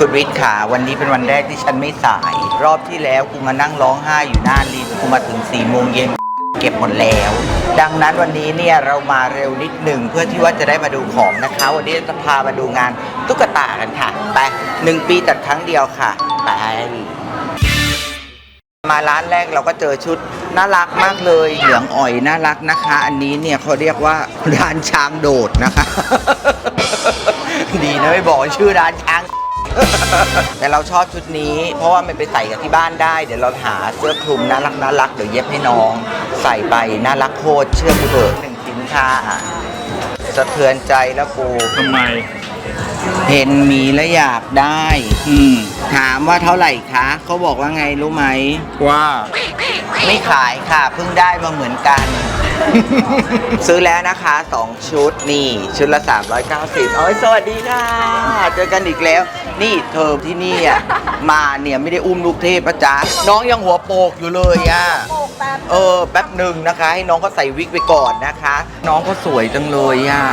คุณวิทย์ค่ะวันนี้เป็นวันแรกที่ฉันไม่สาย รอบที่แล้วกูมานั่งร้องไห้อยู่หน้าลินกูมาถึง4ี่โมงเย็นเก็บหมดแล้ว ดังนั้นวันนี้เนี่ยเรามาเร็วนิดหนึ่งเพื่อที่ว่าจะได้มาดูของนะคะ วันนี้จะพามาดูงานตุ๊กตากันค่ะ ไปหนึ่งปีจัดครั้งเดียวค่ะ ไป มาร้านแรกเราก็เจอชุดน่ารักมากเลยเหลืองอ่อยน่ารักนะคะ อันนี้เนี่ยเขาเรียกว่าร้านช้างโดดนะคะ ดีนะไม่บอกชื่อร้านช้าง แต่เราชอบชุดนี้ เพราะว่ามันไปใส่กับที่บ้านได้ เดี๋ยวเราหาเสื้อคลุมน่ารักน่ารักเดี๋ยวเย็บให้น้อง ใส่ไปน่ารักโคตรเชื่อกูเถอะหนึ่งชิ้นค่ะสะเทือนใจแล้วกู ทำไม เห็นหมีแล้วอยากได้ อืม ถามว่าเท่าไหร่คะ เขาบอกว่าไงรู้ไหม ว่า ไม่ขายค่ะ เพิ่งได้มาเหมือนกัน ซื้อแล้วนะคะ 2 ชุดนี่ ชุดละ 390โอ้ยสวัสดีค่ะ เจอกันอีกแล้ว นี่เธอที่นี่อะ มาเนี่ยไม่ได้อุ้มลูกเทพนะจ๊ะน้องยังหัวโปกอยู่เลยอะเออแป๊บหนึ่งนะคะ ให้น้องก็ใส่วิกไปก่อนนะคะ น้องก็สวยจังเลยอะ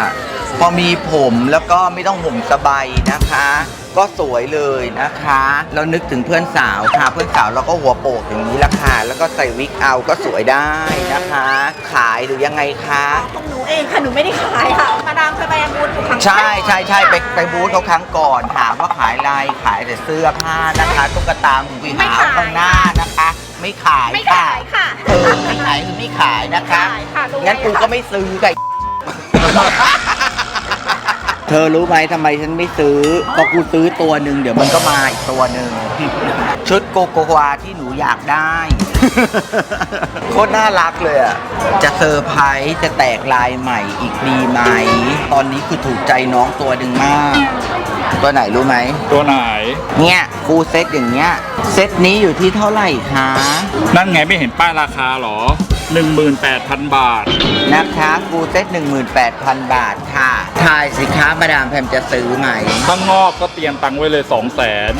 พอมีผมแล้วก็ไม่ต้องห่มสบายนะคะ ก็สวยเลยนะคะ เรานึกถึงเพื่อนสาวค่ะ เพื่อนสาวเราก็หัวโปกอย่างนี้ละค่ะแล้วก็ใส่วิกเอาก็สวยได้นะคะ ขายหรือยังไงคะของหนูเองค่ะหนูไม่ได้ขายค่ะมาดามเคยไปบูธอยู่ครั้งใช่ใช่ใช่ไปไปบูธเขาครั้งก่อนถามว่าขายอะไรขายแต่เสื้อผ้านะคะตุ๊กตาหมูปีหาวข้างหน้านะคะ ไม่ขายไม่ค่ะขายค่ะเออไม่ขายคือไม่ขายนะคะขายค่ะรู้งั้นกูก็ไม่ซื้อไก่เธอรู้ไหมทำไมฉันไม่ซื้อเพราะกูซื้อตัวหนึ่งเดี๋ยวมันก็มาอีกตัวหนึ่ง ชุดโกโกวาที่หนูอยากได้ โคตรน่ารักเลยอะ จะเซอร์ไพรส์จะแตกลายใหม่อีกดีไหม ตอนนี้คือถูกใจน้องตัวหนึ่งมาก ตัวไหนรู้ไหม ตัวไหน เนี่ยฟูลเซตอย่างเงี้ย เซตนี้อยู่ที่เท่าไหร่คะ นั่นไงไม่เห็นป้ายราคาเหรอ 18,000 บาท นะคะฟูลเซต18,000 บาทค่ะ ถ่ายสิคะมาดามแพมจะซื้อไหม ข้างนอกก็เตรียมตังค์ไว้เลย2 0 0 0 0น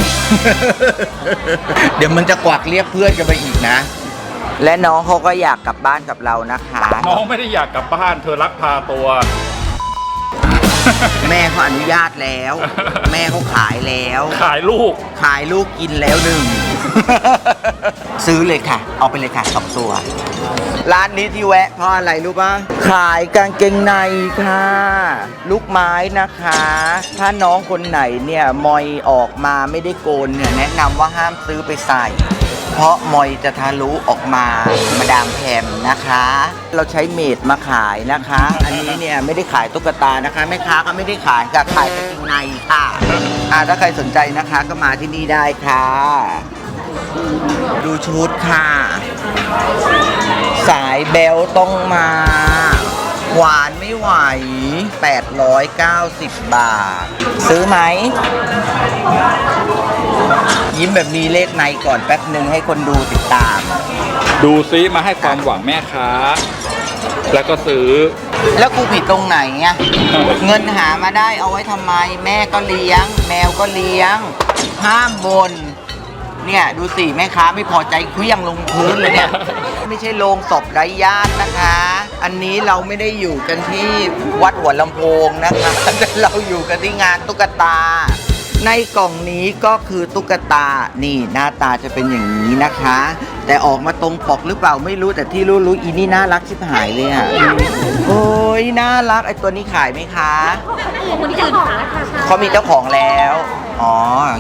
เดี๋ยวมันจะกวักเรียกเพื่อนกันไปอีกนะ และน้องเขาก็อยากกลับบ้านกับเรานะคะ น้องไม่ได้อยากกลับบ้าน เธอรักพาตัว แม่เขาอนุญาตแล้ว แม่เขาขายแล้ว ขายลูก ขายลูกกินแล้วหนึ่ง ซื้อเลยค่ะ เอาไปเลยค่ะสองตัว ร้านนี้ที่แวะเพราะอะไรรู้ปะขายกางเกงในค่ะ ลูกไม้นะคะ ถ้าน้องคนไหนเนี่ยมอยออกมาไม่ได้โกนเนี่ยแนะนำว่าห้ามซื้อไปใส่ เพราะมอยจะทะลุออกมามาดามแพมนะคะ เราใช้เมดมาขายนะคะ อันนี้เนี่ยไม่ได้ขายตุ๊กตานะคะแม่ค้าก็ไม่ได้ขายค่ะขายกางเกงในค่ะอ่าถ้าใครสนใจนะคะก็มาที่นี่ได้ค่ะ ดูชุดค่ะ สายเบลต้องมา หวานไม่ไหว 890 บาท ซื้อไหม ยิ้มแบบมีเลขในก่อนแป๊บหนึ่งให้คนดูติดตาม ดูซิมาให้ความหวังแม่ค้า แล้วก็ซื้อ แล้วกูผิดตรงไหนไงเงินหามาได้เอาไว้ทำไม แม่ก็เลี้ยง แมวก็เลี้ยง ห้ามบน เนี่ยดูสิแม่ค้าไม่พอใจเคลี้ยงลงพื้นเลยเนี่ย ไม่ใช่โรงศพไร้ญาตินะคะ อันนี้เราไม่ได้อยู่กันที่วัดหัวลำโพงนะคะแต่เราอยู่กันที่งานตุ๊กตา ในกล่องนี้ก็คือตุ๊กตานี่หน้าตาจะเป็นอย่างนี้นะคะ แต่ออกมาตรงปกหรือเปล่าไม่รู้แต่ที่รู้รู้อีนี่น่ารักชิบหายเลยอะโอ้ยน่ารักไอตัวนี้ขายไหมคะคนที่อื่นค่ะเขามีเจ้าของแล้ว อ๋อ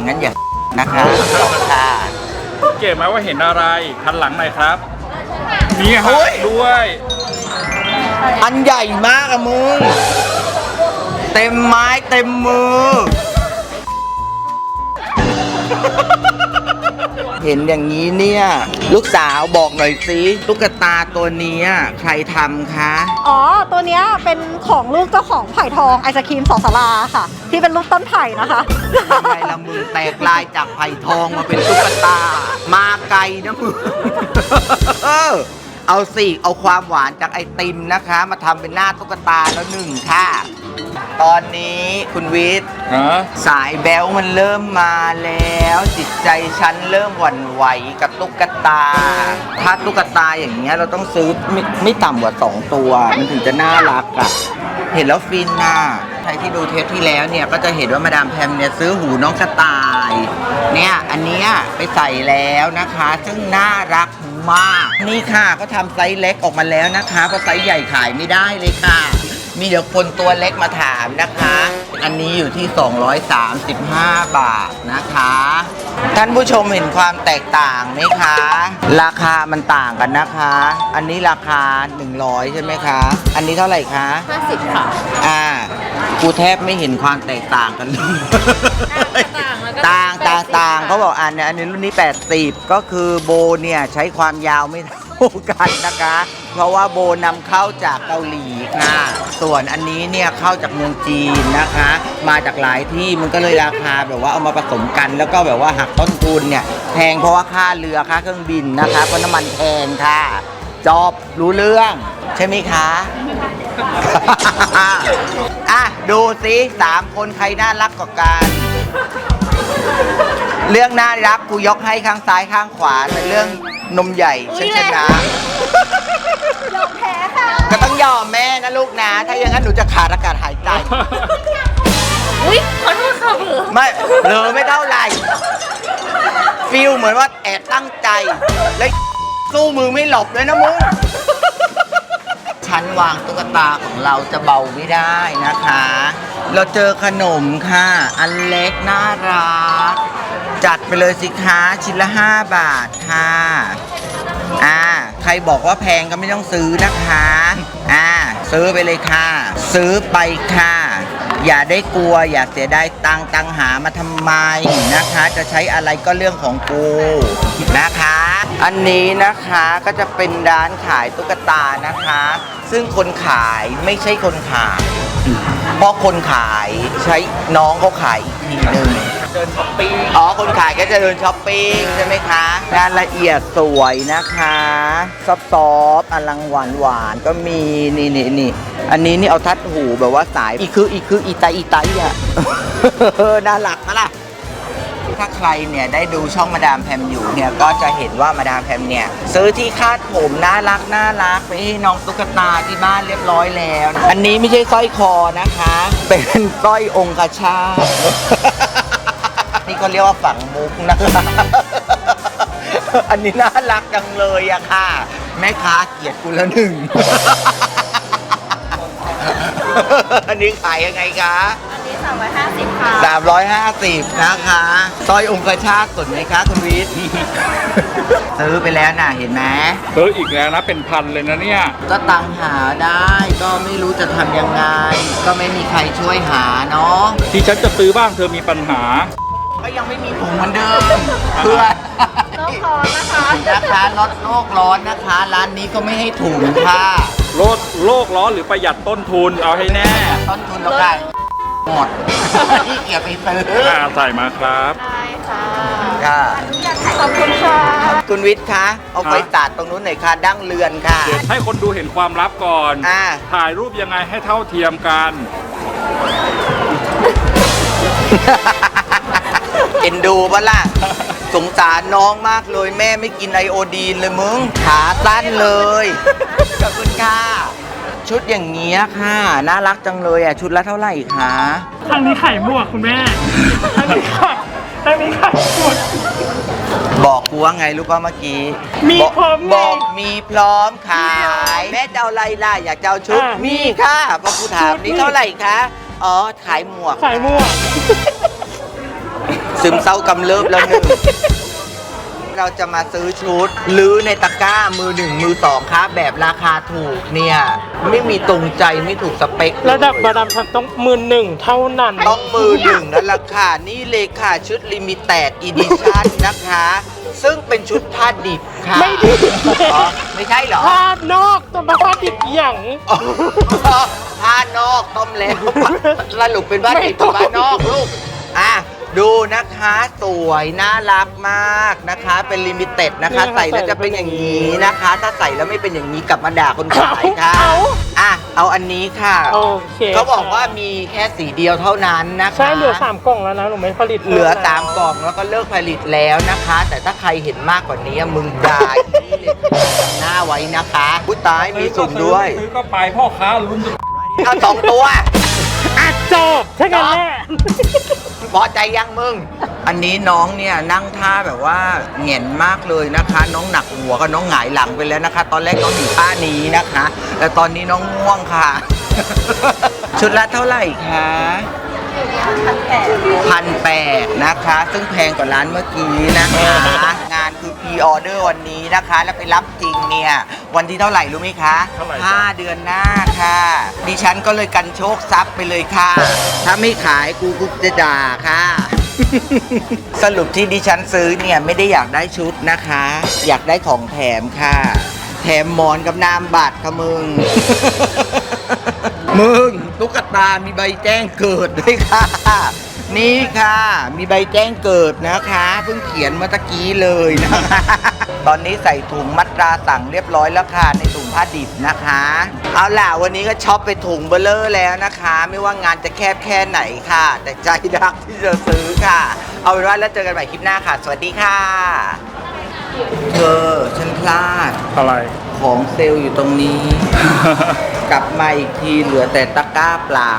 งั้นอย่า นะคะขอบคุณค่ะเก๋ไหมว่าเห็นอะไรทันหลังหน่อยครับมีโอ้หัยกด้วย อันใหญ่มากอะมึง เต็มไม้เต็มมือ เห็นอย่างนี้เนี่ย ลูกสาวบอกหน่อยสิตุ๊กตาตัวเนี้ยใครทำคะ อ๋อ ตัวเนี้ยเป็นของลูกเจ้าของไผ่ทองไอศครีมสองสาราค่ะ ที่เป็นรูปต้นไผ่นะคะ ทำไมละมึงแตกลายจากไผ่ทองมาเป็นตุ๊กตา มาไกลนะมึง เออเอาสิ เอาความหวานจากไอติมนะคะ มาทำเป็นหน้าตุ๊กตาแล้วหนึ่งค่ะ ตอนนี้คุณวิทย์ฮะสายแบลมันเริ่มมาแล้ว จิตใจฉันเริ่มหวั่นไหวกับตุ๊กตา ถ้าตุ๊กตาอย่างเงี้ยเราต้องซื้อไม่ไม่ต่ำกว่า 2 ตัว มันถึงจะน่ารักอะ่ะเห็นแล้วฟินน่ะใครที่ดูเทปที่แล้วเนี่ยก็จะเห็นว่ามาดามแพมเนี่ยซื้อหูน้องกระต่าย เนี่ยอันเนี้ยไปใส่แล้วนะคะ ซึ่งน่ารักมาก นี่ค่ะก็ทำไซส์เล็กออกมาแล้วนะคะเพราะไซส์ใหญ่ขายไม่ได้เลยค่ะ มีเดี๋ยวคนตัวเล็กมาถามนะคะ อันนี้อยู่ที่ 235 บาทนะคะ ท่านผู้ชมเห็นความแตกต่างไหมคะ ราคามันต่างกันนะคะ อันนี้ราคา 100 ใช่ไหมคะ อันนี้เท่าไหร่คะ 50 ค่ะอ่ากูแทบไม่เห็นความแตกต่างกันเลยต่างแล้วก็ต่างต่าง80ต่างเขาบอกอันเนี้ยอันนี้รุ่นนี้ 80 ก็คือโบเนี่ยใช้ความยาวไม่เท่า กันนะคะ เพราะว่าโบนำเข้าจากเกาหลีค่ะ ส่วนอันนี้เนี่ยเข้าจากเมืองจีนนะคะ มาจากหลายที่มันก็เลยราคาแบบว่าเอามาผสมกัน แล้วก็แบบว่าหักต้นทุนเนี่ยแพงเพราะว่าค่าเรือค่าเครื่องบินนะคะเพราะน้ำมันแพงค่ะ จอบรู้เรื่องใช่ไหมคะ อะดูสิสามคนใครน่ารักกว่ากันเรื่องน่ารักกูยกให้ข้างซ้ายข้างขวาแต่เรื่องนมใหญ่ฉันชนะ ยอมแพ้ค่ะก็ต้องยอมแม่นะลูกนะ ถ้าอย่างนั้นหนูจะขาดอากาศหายใจ อุ้ยขอโทษค่ะเผลอไม่เหลอไม่เท่าไหร่ฟิลเหมือนว่าแอบตั้งใจ แล้วสู้มือไม่หลบเลยนะมึง ชั้นวางตุ๊กตาของเราจะเบาไม่ได้นะคะ เราเจอขนมค่ะ อันเล็กน่ารัก จัดไปเลยสิคะชิ้นละ 5 บาทค่ะอ่าใครบอกว่าแพงก็ไม่ต้องซื้อนะคะอ่าซื้อไปเลยค่ะ ซื้อไปค่ะ อย่าได้กลัว อย่าเสียดายตังตังหามาทำไมนะคะ จะใช้อะไรก็เรื่องของกูนะคะ อันนี้นะคะก็จะเป็นร้านขายตุ๊กตานะคะ ซึ่งคนขายไม่ใช่คนขายเพราะคนขายใช้น้องเขาขายอีกทีหนึ่ง เดินช้อปปิ้งอ๋อ คนขายก็จะเดินช้อปปิ้งใช่ไหมคะงานละเอียดสวยนะคะซอฟซอฟอลังหวานหวานๆก็มีนี่นี่นี่อันนี้นี่เอาทัดหูแบบว่าสายอีคืออีคืออีไตอีไตอะน่ารักปะล่ะถ้าใครเนี่ยได้ดูช่องมาดามแพมอยู่เนี่ยก็จะเห็นว่ามาดามแพมเนี่ยซื้อที่คาดผมน่ารักน่ารักไปให้น้องตุ๊กตาที่บ้านเรียบร้อยแล้ว อันนี้ไม่ใช่สร้อยคอนะคะ เป็นสร้อยองคชาต นี่ก็เรียกว่าฝังมุกนะคะอันนี้น่ารักจังเลยอะค่ะ แม่ค้าเกลียดกูแล้วหนึ่ง อันนี้ขายยังไงคะอันนี้ 350 ค่ะ 350 นะคะสร้อยองคชาตสนไหมคะคุณวิทย์ ซื้อไปแล้วน่ะเห็นไหม เอออีกแล้วนะเป็นพันเลยนะเนี่ย ก็ตังหาได้ก็ไม่รู้จะทำยังไง ก็ไม่มีใครช่วยหาเนาะ ที่ฉันจะซื้อบ้างเธอมีปัญหา ก็ยังไม่มีถุงเหมือนเดิมเพื่อนโลกร้อนนะคะ นะคะลดโลกร้อนนะคะ ร้านนี้ก็ไม่ให้ถุงค่ะโลกโลกร้อนหรือประหยัดต้นทุนเอาให้แน่ต้นทุนเราค่ะหมดที่เกียจไปซื้ออ่าใส่มาครับใช่ค่ะ ค่ะขอบคุณค่ะ คุณวิทย์คะเอาไฟสาดตรงนู้นหน่อยค่ะดั้งเรือนค่ะ เดี๋ยวให้คนดูเห็นความลับก่อน อ่า ถ่ายรูปยังไงให้เท่าเทียมกัน เอ็นดูปะล่ะ สงสารน้องมากเลย แม่ไม่กินไอโอดีนเลยมึงขาสั้นเลย ขอบคุณค่ะ ชุดอย่างเงี้ยค่ะ น่ารักจังเลยอะ ชุดละเท่าไหร่คะทางนี้ไข่หมวกคุณแม่ทางนี้ไข่ทางนี้ไข่หมวก บอกกูว่าไงรู้ป่ะเมื่อกี้มีบอกพร้อมไงบอกมีพร้อมขาย แม่จะเอาอะไรล่ะ อยากจะเอาชุด อะมีค่ะพอกูถามชุดนี่ นี่เท่าไหร่คะ อ๋อ ขายหมวก ไข่หมวก ซึมเศร้ากำเริบแล้วหนึ่ง เราจะมาซื้อชุดลื้อในตะกร้ามือหนึ่งมือสองครับแบบราคาถูกเนี่ย ไม่มีตรงใจไม่ถูกสเปคเลยระดับมาดามแพมต้องมือหนึ่งเท่านั้นต้องมือหนึ่งนั่นแหละค่ะนี่เลยค่ะชุดลิมิเต็ดอีดิชั่นนะคะ ซึ่งเป็นชุดผ้าดิบค่ะไม่ดิบอ๋อไม่ใช่เหรอพาดนอกตัวมาพาดดิบอย่างอ๋อผ้านอกต้มแล้วสรุปเป็นผ้าดิบกับผ้านอกลูก อะ ดูนะคะสวยน่ารักมากนะคะ เป็นลิมิเต็ดนะคะ ใส่แล้วจะเป็นอย่างนี้นะคะ ถ้าใส่แล้วไม่เป็นอย่างนี้กลับมาด่าคนขายค่ะเอาอะเอาอันนี้ค่ะโอเคเขาบอกว่ามีแค่สีเดียวเท่านั้นนะคะใช่เหลือสามกล่องแล้วนะหนูไม่ผลิตเหลือแวตามกล่องแล้วก็เลิกผลิตแล้วนะคะ แต่ถ้าใครเห็นมากกว่านี้มึงด่าอีนี่เลยหน้าไว้นะคะผู้ตายมีสุ่มด้วยซื้อก็ไปพ่อค้าลุ้นเอาสองตัวอะจบใช่กันแน่ พอใจยังมึง อันนี้น้องเนี่ยนั่งท่าแบบว่าเหงียนมากเลยนะคะ น้องหนักหัวกับน้องหงายหลังไปแล้วนะคะ ตอนแรกน้องอยู่ท่านี้นะคะ แต่ตอนนี้น้องง่วงค่ะ ชุดละเท่าไหร่คะ พันแปดนะคะ ซึ่งแพงกว่าร้านเมื่อกี้นะคะ งานคือพรีออเดอร์วันนี้นะคะ แล้วไปรับจริงเนี่ย วันที่เท่าไหร่รู้ไหมคะเท่าไหร่จ๊ะ ห้าเดือนหน้าค่ะ ดิฉันก็เลยกันโชคทรัพย์ไปเลยค่ะ ถ้าไม่ขายกูกูจะด่าค่ะ สรุปที่ดิฉันซื้อเนี่ย ไม่ได้อยากได้ชุดนะคะ อยากได้ของแถมค่ะ แถมหมอนกับนามบัตรค่ะมึง มึงตุ๊กตา มีใบแจ้งเกิดด้วยค่ะ นี่ค่ะ มีใบแจ้งเกิดนะคะ เพิ่งเขียนเมื่อตะกี้เลยนะคะ ตอนนี้ใส่ถุงมัดตราสั่งเรียบร้อยแล้วค่ะ ในถุงผ้าดิบนะคะ เอาล่ะ วันนี้ก็ช็อปไปถุงเบลเลอร์แล้วนะคะ ไม่ว่างานจะแคบแค่ไหนค่ะ แต่ใจรักที่จะซื้อค่ะ เอาเป็นว่าแล้วเจอกันใหม่คลิปหน้าค่ะ สวัสดีค่ะ เธอฉันพลาดอะไร ของเซลล์อยู่ตรงนี้ กลับมาอีกทีเหลือแต่ตะกร้าเปล่า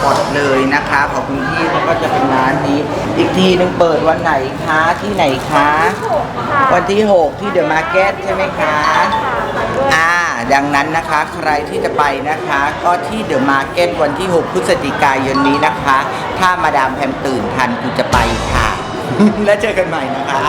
หมดเลยนะคะขอบคุณพี่แล้วก็จะเป็นร้านนี้ อีกทีหนึงเปิดวันไหนคะที่ไหนคะ วันที่ 6 ที่เดอะมาร์เก็ตใช่ไหมคะ อ่า ดังนั้นนะคะใครที่จะไปนะคะ ก็ที่เดอะมาร์เก็ตวันที่ 6 พฤศจิกายนนี้นะคะ ถ้ามาดามแพมตื่นทันกูจะไปค่ะ แล้วเจอกันใหม่นะคะ